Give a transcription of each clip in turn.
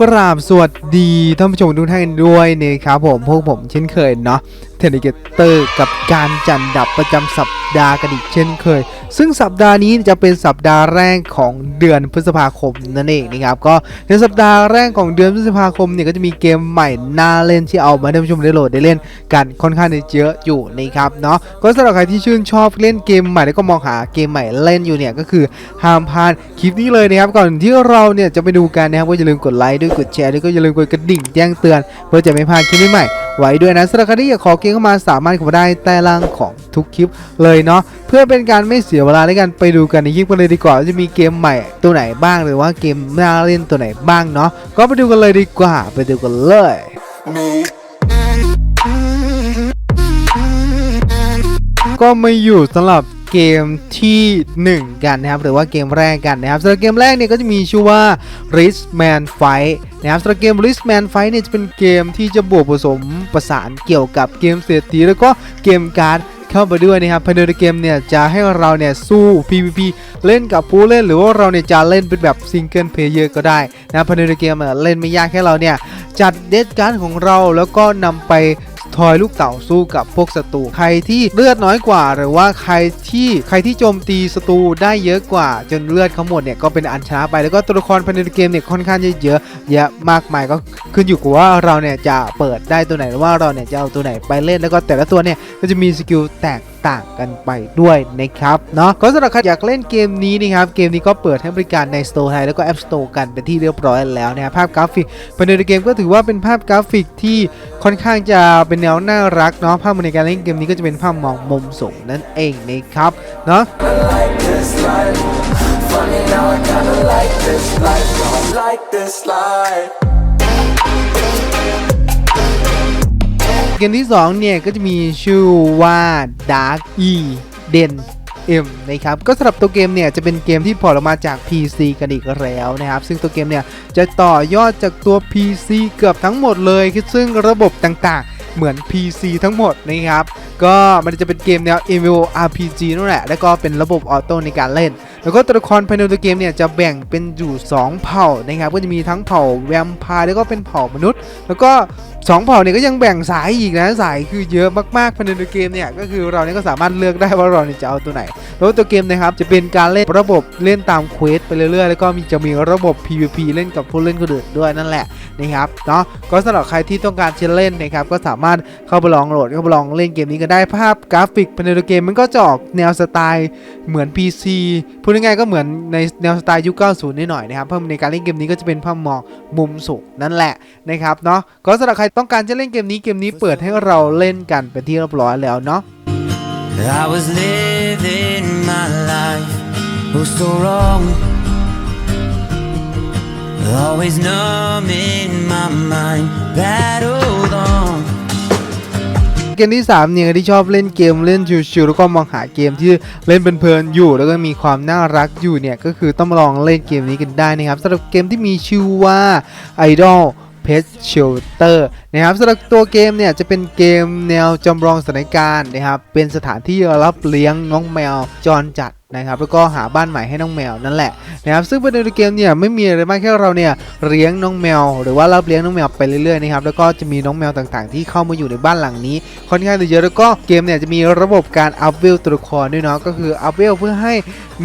กราบสวัสดีท่านผู้ชมทุกท่านด้วยนะครับผมพวกผมเช่นเคยเนาะเทนนิเกเตอร์กับการจันดับประจำสัปดาห์กันอีกเช่นเคย ซึ่งสัปดาห์นี้จะเป็นสัปดาห์แรกของเดือนพฤษภาคมนั่นเองนะครับก็ในสัปดาห์แรกของเดือนพฤษภาคมเนี่ยก็จะมีเกมใหม่น่าเล่นที่เอามาให้ท่านผู้ชมได้โหลดได้เล่นกันค่อนข้างจะเยอะอยู่นะครับเนาะก็สำหรับใครที่ชื่นชอบเล่นเกมใหม่แล้วก็มองหาเกมใหม่เล่นอยู่เนี่ยก็คือห้ามพลาดคลิปนี้เลยนะครับก่อนที่เราเนี่ยจะไปดูกันนะครับก็อย่าลืมกดไลค์ด้วยกดแชร์ด้วยก็อย่าลืมกดกระดิ่งแจ้งเตือนเพื่อจะไม่พลาดคลิปใหม่ไว้ด้วยนะสำหรับใครที่อยากขอเกมเข้ามาสามารถเข้ามาได้ใต้ล่างของทุกคลิปเลยเนาะเพื่อเป็นการไม่เสียเวลาในการไปดูกันในคลิปกันเลยดีกว่าจะมีเกมใหม่ตัวไหนบ้างหรือว่าเกมน่าเล่นตัวไหนบ้างเนาะก็ไปดูกันเลยดีกว่าไปดูกันเลย ก็มาอยู่สำหรับเกมที่ 1 กันนะครับ หรือว่าเกมแรกกันนะครับสำหรับเกมแรกเนี่ยก็จะมีชื่อว่า Richman Fight นะครับสำหรับเกม Richman Fight เนี่ยจะเป็นเกมที่จะบวกผสมประสานเกี่ยวกับเกมเศรษฐีแล้วก็เกมการ์ดเข้ามาด้วยนะครับภายในเกมเนี่ยจะให้เราเนี่ยสู้ PVP เล่นกับผู้เล่น หรือว่าเราเนี่ยจะเล่นเป็นแบบซิงเกิลเพลเยอร์ก็ได้นะภายในเกมเล่นไม่ยากแค่เราเนี่ยจัดเดสการ์ดของเราแล้วก็นำไป ทอยลูกเต่าสู้กับพวกศัตรูใครที่เลือดน้อยกว่า หรือว่าใครที่ใครที่โจมตีศัตรูได้เยอะกว่า จนเลือดเขาหมดเนี่ยก็เป็นอันชนะไปแล้วก็ตัวละครภายในเกมเนี่ยค่อนข้างจะเยอะเยอะมากมายก็ขึ้นอยู่กับว่าเราเนี่ยจะเปิดได้ตัวไหนหรือว่าเราเนี่ยจะเอาตัวไหนไปเล่นแล้วก็แต่ละตัวเนี่ยก็จะมีสกิลแตก ต่างกันไปด้วยนะครับเนาะก็สำหรับใครอยากเล่นเกมนี้นะครับเกมนี้ก็เปิดให้บริการใน Store ไทยแล้วก็ App Store กันเป็นที่เรียบร้อยแล้วนะครับภาพกราฟิกภายในเกมก็ถือว่าเป็นภาพกราฟิกที่ค่อนข้างจะเป็นแนวน่ารักเนาะภาพในการเล่นเกมนี้ก็จะเป็นภาพมองมุมสูงนั่นเองนะครับเนาะ like this life. Funny how I kinda like this life. Don't like this life. มที่ 2 เนี่ย ก็จะมีชื่อว่า Dark E Den M นะครับก็สำหรับตัวเกมเนี่ยจะเป็นเกมที่พอออกมาจาก PC กันอีกแล้วนะครับ ซึ่งตัวเกมเนี่ยจะต่อยอดจากตัว PC เกือบทั้งหมดเลยซึ่งระบบต่างๆ เหมือน PC ทั้งหมดนะครับ ก็มันจะเป็นเกมแนว MMORPG นั่นแหละ แล้วก็เป็นระบบออโต้ในการเล่น แล้วก็ตัวละครภายในตัวเกมเนี่ยจะแบ่งเป็นอยู่ 2 เผ่านะครับ ก็จะมีทั้งเผ่าแวมไพร์แล้วก็เป็นเผ่ามนุษย์ แล้วก็ 2 เผ่าเนี่ยก็ยังแบ่งสายอีกนะ สายคือเยอะมากๆภายในตัวเกมเนี่ย ก็คือเราเนี่ยก็สามารถเลือกได้ว่าเราเนี่ยจะเอาตัวไหน แล้วตัวเกมนะครับจะเป็นการเล่นระบบเล่นตามเควสไปเรื่อยๆ แล้วก็มีจะมีระบบ PVP เล่นกับผู้เล่นคนอื่นด้วยนั่นแหละนะครับ เนาะ ก็สำหรับใครที่ต้องการจะเล่นนะครับก็สามารถเข้าไปลองโหลดเข้าไปลองเล่นเกมนี้ก็ได้ภาพกราฟิกภายในตัวเกมมันก็จะออกแนวสไตล์เหมือน PC พูดง่ายๆก็เหมือนในแนวสไตล์ยุค 90นิดหน่อยนะครับ เพิ่มในการเล่นเกมนี้ก็จะเป็นภาพมองมุมสูงนั่นแหละนะครับเนาะก็สำหรับใครต้องการจะเล่นเกมนี้เกมนี้เปิดให้เราเล่นกันเป็นที่เรียบร้อยแล้วเนาะ I was living my life, oh so wrong. Always numb in my mind, battled on. เกมที่3เนี่ยที่ชอบเล่นเกมเล่นชิวๆแล้วก็มองหาเกมที่เล่นเพลินๆอยู่ แล้วก็มีความน่ารักอยู่เนี่ยก็คือต้องลองเล่นเกมนี้กันได้นะครับสำหรับเกมที่มีชื่อว่า Idol Pet Shelter นะครับสำหรับตัวเกมเนี่ยจะเป็นเกมแนวจำลองสถานการณ์นะครับเป็นสถานที่รับเลี้ยงน้องแมวจรจัดนะครับแล้วก็หาบ้านใหม่ให้น้องแมวนั่นแหละนะครับซึ่งภายในเกมเนี่ยไม่มีอะไรมากแค่เราเนี่ยเลี้ยงน้องแมว หรือว่ารับเลี้ยงน้องแมวไปเรื่อยๆนะครับแล้วก็จะมีน้องแมวต่างๆ ที่เข้ามาอยู่ในบ้านหลังนี้ค่อนข้างจะเยอะแล้วก็เกมเนี่ยจะมีระบบการอัพเวลตัวละครด้วยเนาะก็คืออัพเวลเพื่อให้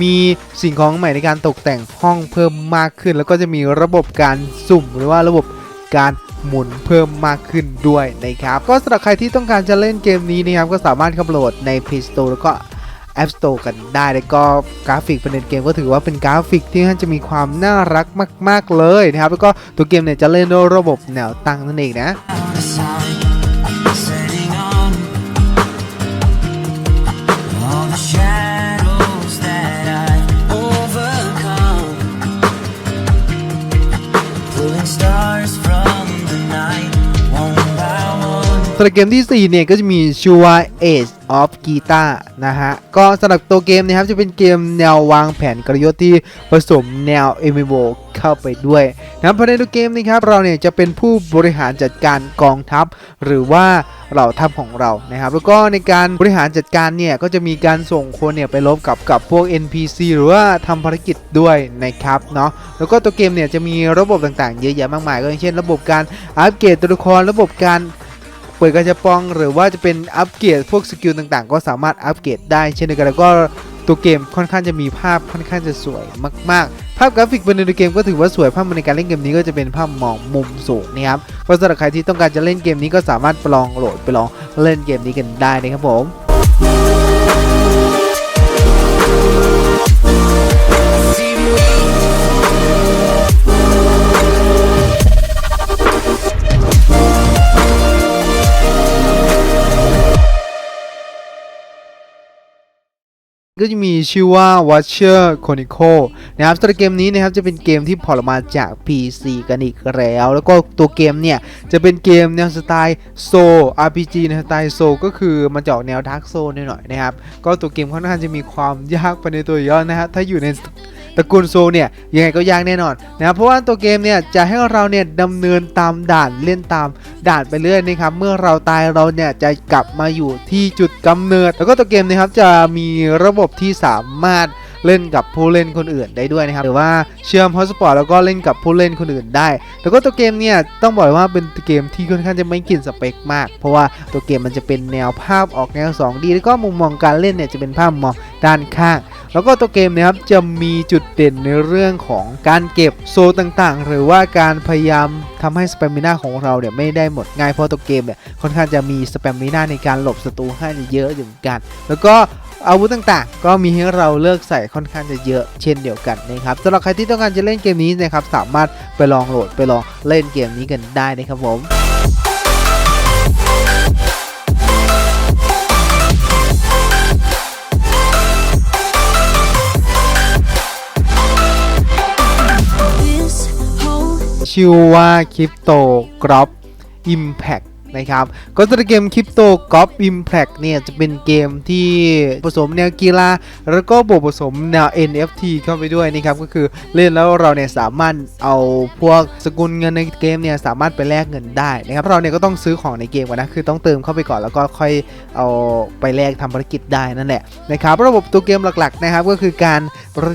มีสิ่งของใหม่ในการตกแต่งห้องเพิ่มมากขึ้น แล้วก็จะมีระบบการสุ่มหรือว่าระบบ การหมุนเพิ่มมากขึ้นด้วยนะครับ ก็สำหรับใครที่ต้องการจะเล่นเกมนี้นะครับ ก็สามารถเข้าโหลดใน Play Store แล้วก็ App Store กันได้ แล้วก็กราฟิกภายในเกมก็ถือว่าเป็นกราฟิกที่จะมีความน่ารักมาก ๆเลยนะครับ แล้วก็ตัวเกมเนี่ยจะเล่นด้วยระบบแนวตั้งนั่นเองนะำหรับเกมที่ 4 เนี่ย ก็จะมีชื่อว่า Age of Guitar นะฮะ ก็สำหรับตัวเกมนะครับ จะเป็นเกมแนววางแผนกลยุทธ์ที่ผสมแนว MMO เข้าไปด้วยนะภายในตัวเกมนี้ครับ เราเนี่ยจะเป็นผู้บริหารจัดการกองทัพ หรือว่าเหล่าทัพของเรานะครับ แล้วก็ในการบริหารจัดการเนี่ย ก็จะมีการส่งคนเนี่ยไปรบกับกับพวก NPC หรือว่าทำภารกิจด้วยนะครับเนาะ แล้วก็ตัวเกมเนี่ยจะมีระบบต่างๆ เยอะแยะมากมาย ก็อย่างเช่น ระบบการอัปเกรดตัวละคร ระบบการ เปิดกระจะปองหรือว่าจะเป็นอัปเกรดพวกสกิลต่างๆ ก็สามารถอัปเกรดได้เช่นเดียวกันแล้วก็ตัวเกมค่อนข้างจะมีภาพค่อนข้างจะสวยมากๆ ภาพกราฟิกภายในตัวเกมก็ถือว่าสวยภาพในการเล่นเกมนี้ก็จะเป็นภาพมองมุมสูงนะครับก็สำหรับใครที่ต้องการจะเล่นเกมนี้ก็สามารถไปลองโหลดไปลองเล่นเกมนี้กันได้นะครับผม ก็จะมีชื่อว่า Watcher Chronicle นะครับสำหรับเกมนี้นะครับจะเป็นเกมที่พอร์ตมาจาก PC กันอีกแล้ว แล้วก็ตัวเกมเนี่ย จะเป็นเกมแนวสไตล์โซ RPG ในสไตล์โซก็คือมันจะออกแนวดาร์กโซหน่อยๆนะครับ ก็ตัวเกมค่อนข้างจะมีความยากไปในตัวย่อนะฮะถ้าอยู่ใน ตระกูลโซเนี่ยยังไงก็ยากแน่นอนนะครับเพราะว่าตัวเกมเนี่ยจะให้เราเนี่ยดำเนินตามด่านเล่นตามด่านไปเรื่อยนะครับเมื่อเราตายเราเนี่ยจะกลับมาอยู่ที่จุดกำเนิด แล้วก็ตัวเกมนะครับจะมีระบบที่สามารถ เล่นกับผู้เล่นคนอื่นได้ด้วยนะครับหรือว่าเชื่อมฮอสปอร์ตแล้วก็เล่นกับผู้เล่นคนอื่นได้ แล้วก็ตัวเกมเนี่ยต้องบอกเลยว่าเป็นเกมที่ค่อนข้างจะไม่กินสเปคมาก เพราะว่าตัวเกมมันจะเป็นแนวภาพออกแนว 2D แล้วก็มุมมองการเล่นเนี่ยจะเป็นภาพมองด้านข้าง แล้วก็ตัวเกมนะครับจะมีจุดเด่นในเรื่องของการเก็บโซต่างๆ หรือว่าการพยายามทำให้สเปมิน่าของเราเนี่ยไม่ได้หมดง่ายเพราะตัวเกมเนี่ยค่อนข้างจะมีสเปมิน่าในการหลบศัตรูให้เยอะอยู่เหมือนกัน แล้วก็ อาวุธต่างๆ ก็มีให้เราเลือกใส่ค่อนข้างจะเยอะเช่นเดียวกันนะครับสำหรับใครที่ต้องการจะเล่นเกมนี้นะครับสามารถไปลองโหลดไปลองเล่นเกมนี้กันได้นะครับผม This whole ชื่อว่า Crypto Crop Impact นะครับก็สำหรับเกม Crypto Crop Impact เนี่ยจะเป็นเกมที่ผสมแนวกีฬา แล้วก็บวกผสมแนว NFT เข้าไปด้วยนะครับก็คือเล่นแล้วเราเนี่ยสามารถเอาพวกสกุลเงินในเกมเนี่ยสามารถไปแลกเงินได้นะครับเราเนี่ยก็ต้องซื้อของในเกมก่อนนะคือต้องเติมเข้าไปก่อนแล้วก็ค่อยเอาไปแลกทำภารกิจได้นั่นแหละนะครับระบบตัวเกมหลักๆนะครับก็คือการ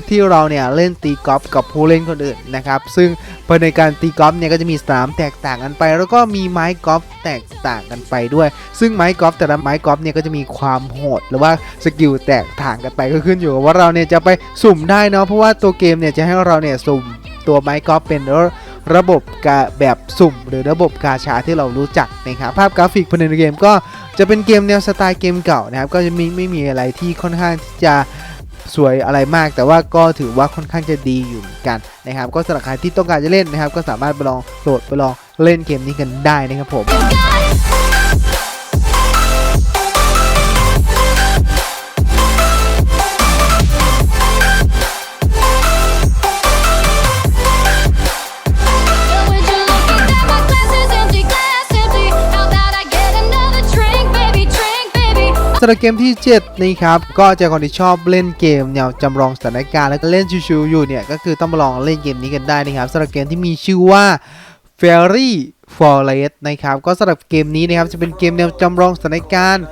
ที่เราเนี่ยเล่นตีกอล์ฟกับผู้เล่นคนอื่นนะครับซึ่งภายในการตีกอล์ฟเนี่ยก็จะมีสนามแตกต่างกันไป แล้วก็มีไม้กอล์ฟแตกต่างกันไปด้วย ซึ่งไม้กอล์ฟแต่ละไม้กอล์ฟเนี่ยก็จะมีความโหด หรือว่าสกิลแตกต่างกันไปก็ขึ้นอยู่กับว่าเราเนี่ยจะไปสุ่มได้เนาะเพราะว่าตัวเกมเนี่ยจะให้เราเนี่ยสุ่มตัวไม้กอล์ฟเป็นระระบบกาแบบสุ่ม หรือระบบกาชาที่เรารู้จักนะครับภาพกราฟิกภายในเกมก็จะเป็นเกมแนวสไตล์เกมเก่านะครับก็จะมีไม่มีอะไรที่ค่อนข้างที่จะ สวยอะไรมาก แต่ว่าก็ถือว่าค่อนข้างจะดีอยู่เหมือนกันนะครับก็สำหรับใครที่ต้องการจะเล่นนะครับ ก็สามารถไปลองโหลดไปลองเล่นเกมนี้กันได้นะครับผมำหรับเกมที่ 7นะครับ ก็จะคนที่ชอบเล่นเกมแนวจำลองสถานการณ์แล้วก็เล่นชิวๆอยู่เนี่ย ก็คือต้องมาลองเล่นเกมนี้กันได้นะครับสำหรับเกมที่มีชื่อว่า Fairy Forest นะครับ ก็สำหรับเกมนี้นะครับจะเป็นเกมแนวจำลองสถานการณ์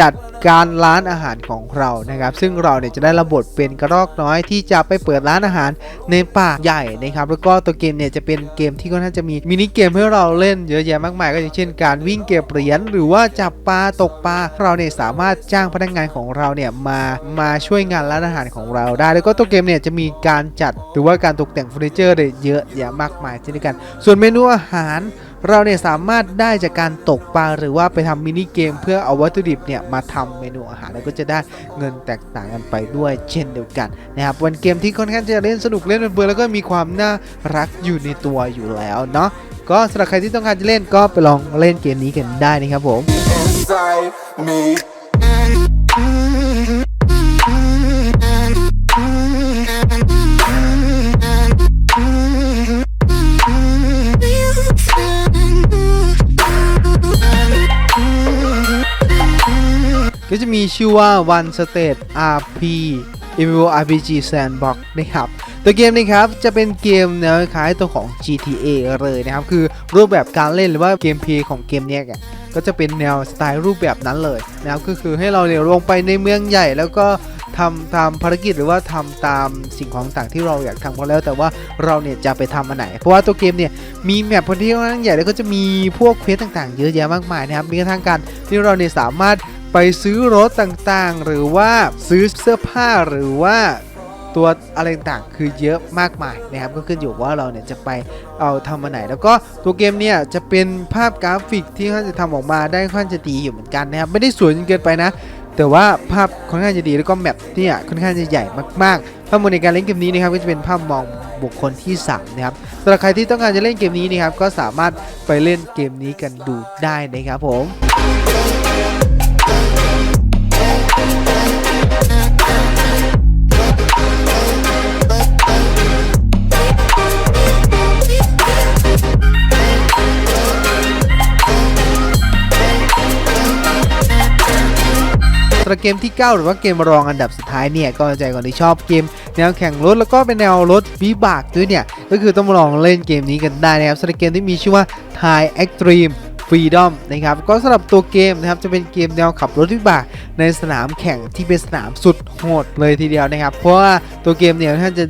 จัดการร้านอาหารของเรานะครับ ซึ่งเราเนี่ยจะได้ระบบทเป็นกระรอกน้อยที่จะไปเปิดร้านอาหารในป่าใหญ่นะครับ แล้วก็ตัวเกมเนี่ยจะเป็นเกมที่ค่อนข้าจะมีมินิเกมให้เราเล่นเยอะแยะมากมายก็อย่างเช่น การวิ่งเก็บเหรียญหรือว่าจับปลาตกปลาเราเนี่ยสามารถจ้างพนักงานของเราเนี่ยมามาช่วยงานร้านอาหารของเราได้ แล้วก็ตัวเกมเนี่ยจะมีการจัดหรือว่าการตกแต่งเฟอร์นิเจอร์เยเยอะแยะมากมายเช่นกัน ส่วนเมนูอาหาร เราเนี่ยสามารถได้จากการตกปลาหรือว่าไปทำมินิเกม เพื่อเอาวัตถุดิบเนี่ยมาทำเมนูอาหารแล้วก็จะได้เงินแตกต่างกันไปด้วยเช่นเดียวกันนะครับวันเกมที่ค่อนข้างจะเล่นสนุกเล่นเบื่อแล้วก็มีความน่ารักอยู่ในตัวอยู่แล้วเนาะก็สำหรับใครที่ต้องการจะเล่นก็ไปลองเล่นเกมนี้กันได้นะครับผม จะมีชื่อว่า One State RP MMO RPG Sandbox นะครับตัวเกมนี้ครับจะเป็นเกมแนวคล้ายตัวของ GTA เลยนะครับ คือรูปแบบการเล่นหรือว่าเกมเพลย์ของเกมนี้ก็จะเป็นแนวสไตล์รูปแบบนั้นเลยนะครับก็คือให้เราเนี่ยลงไปในเมืองใหญ่แล้วก็ทำตามภารกิจหรือว่าทำตามสิ่งของต่างที่เราอยากทำก็แล้ว แต่ว่าเราเนี่ยจะไปทำอันไหน เพราะว่าตัวเกมเนี่ยมีแมปพื้นที่ค่อนข้างใหญ่แล้วก็จะมีพวกเควสต่างๆ เยอะแยะมากมายนะครับมีกระทั่งการที่เราเนี่ยสามารถ ไปซื้อรถต่างๆ หรือว่าซื้อเสื้อผ้าหรือว่าตัวอะไรต่างๆคือเยอะมากมายนะครับก็ขึ้นอยู่ว่าเราเนี่ยจะไปเอาทำมาไหน แล้วก็ตัวเกมเนี่ยจะเป็นภาพกราฟิกที่ค่อนข้างจะทำออกมาได้ค่อนข้างจะดีอยู่เหมือนกันนะครับไม่ได้สวยจนเกินไปนะ แต่ว่าภาพค่อนข้างจะดีแล้วก็แมปเนี่ยค่อนข้างจะใหญ่มากๆภาพมวลในการเล่นเกมนี้นะครับก็จะเป็นภาพมองบุคคลที่สามนะครับสำหรับใครที่ต้องการจะเล่นเกมนี้นะครับก็สามารถไปเล่นเกมนี้กันดูได้นะครับผมำหรับเกมที่ 9 หรือว่าเกมรองอันดับสุดท้ายเนี่ยก็ใจก่อนที่ชอบเกม แนวแข่งรถแล้วก็เป็นแนวรถวิบากด้วยเนี่ยก็คือต้องมาลองเล่นเกมนี้กันได้นะครับสำหรับเกมที่มีชื่อว่า Thai Extreme Freedom นะครับก็สำหรับตัวเกมนะครับจะเป็นเกมแนวขับรถวิบากในสนามแข่งที่เป็นสนามสุดโหดเลยทีเดียวนะครับ เพราะว่าตัวเกมเนี่ยท่านจะ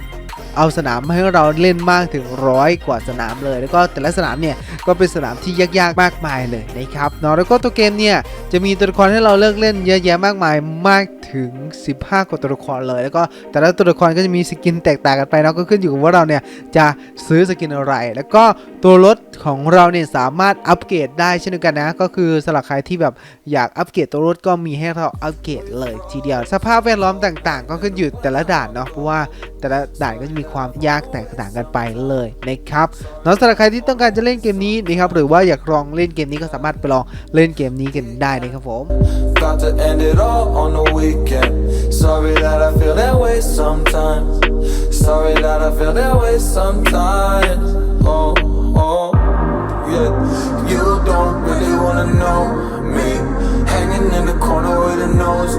เอาสนามมาให้เราเล่นมากถึงร้อยกว่าสนามเลย แล้วก็แต่ละสนามเนี่ยก็เป็นสนามที่ยากๆมากมายเลยนะครับเนาะแล้วก็ตัวเกมเนี่ยจะมีตัวละครให้เราเลือกเล่นเยอะแยะมากมายมากถึง 15กว่าตัวละครเลย แล้วก็แต่ละตัวละครก็จะมีสกินแตกต่างกันไปเนาะก็ขึ้นอยู่กับว่าเราเนี่ยจะซื้อสกินอะไร แล้วก็ตัวรถของเราเนี่ยสามารถอัปเกรดได้เช่นเดียวกันนะ ก็คือสำหรับใครที่แบบอยากอัปเกรดตัวรถก็มีให้เราอัปเกรดเลยทีเดียว สภาพแวดล้อมต่างๆ ก็ขึ้นอยู่แต่ละด่านเนาะเพราะว่าแต่ละด่านก็จะมีความยากแตกต่างกันไปเลยนะครับเนาะสำหรับใครที่ต้องการจะเล่นเกมนี้นะครับหรือว่าอยากลองเล่นเกมนี้ก็สามารถไปลองเล่นเกมนี้กันได้นะครับผม About to end it all on the weekend. Sorry that I feel that way sometimes. Sorry that I feel that way sometimes Oh You don't really wanna know me Hanging in the corner with a nose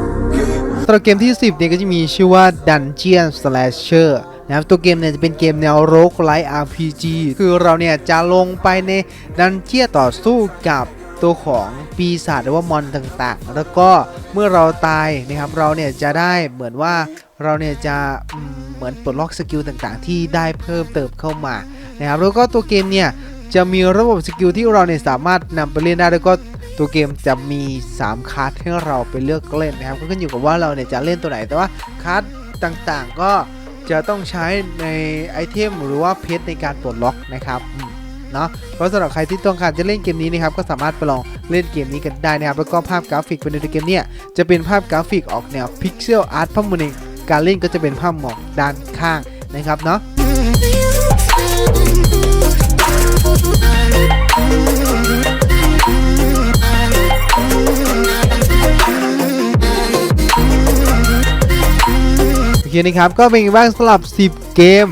สำหรับเกมที่ 10 เนี่ยก็จะมีชื่อว่า Dungeon Slasher นะครับตัวเกมเนี่ยจะเป็นเกมแนวโรกไลท์ RPG คือเราเนี่ยจะลงไปในดันเจียนต่อสู้กับตัวของปีศาจหรือว่ามอนต่างๆ แล้วก็เมื่อเราตายนะครับเราเนี่ยจะได้เหมือนว่าเราเนี่ยจะเหมือนปลดล็อกสกิลต่างๆ ที่ได้เพิ่มเติมเข้ามานะครับแล้วก็ตัวเกมเนี่ย จะมีระบบสกิลที่เราเนี่ยสามารถนำไปเล่นได้แล้วก็ตัวเกมจะมี 3คาร์ดให้เราไปเลือกเล่นนะครับก็ขึ้นอยู่กับว่าเราเนี่ยจะเล่นตัวไหนแต่ว่าคาร์ดต่างๆก็จะต้องใช้ในไอเทมหรือว่าเพชรในการปลดล็อกนะครับเนาะเพราะสำหรับใครที่ต้องการจะเล่นเกมนี้นะครับก็สามารถไปลองเล่นเกมนี้กันได้นะครับแล้วก็ภาพกราฟิกภายในตัวเกมเนี่ยจะเป็นภาพกราฟิกออกแนวพิกเซลอาร์ตภาพมุมในการเล่นก็จะเป็นภาพหมอกด้านข้างนะครับเนาะ โอเคนะครับ ก็เป็นไงบ้างสำหรับ 10 เกม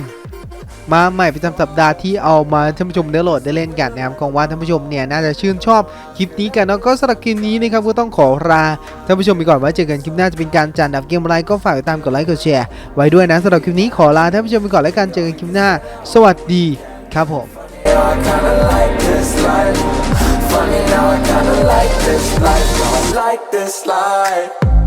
มาใหม่ประจำสัปดาห์ที่เอามาท่านผู้ชมได้โหลดได้เล่นกันนะครับของว่าท่านผู้ชมเนี่ยน่าจะชื่นชอบคลิปนี้กันแล้วก็สำหรับคลิปนี้นะครับก็ต้องขอลาท่านผู้ชมไปก่อนไว้เจอกันคลิปหน้าจะเป็นการจัดดับเกมอะไรก็ฝากติดตามกดไลค์กดแชร์ไว้ด้วยนะสำหรับคลิปนี้ขอลาท่านผู้ชมไปก่อนแล้วกันเจอกันคลิปหน้า สวัสดีครับผม I kinda like this life. don't like this life.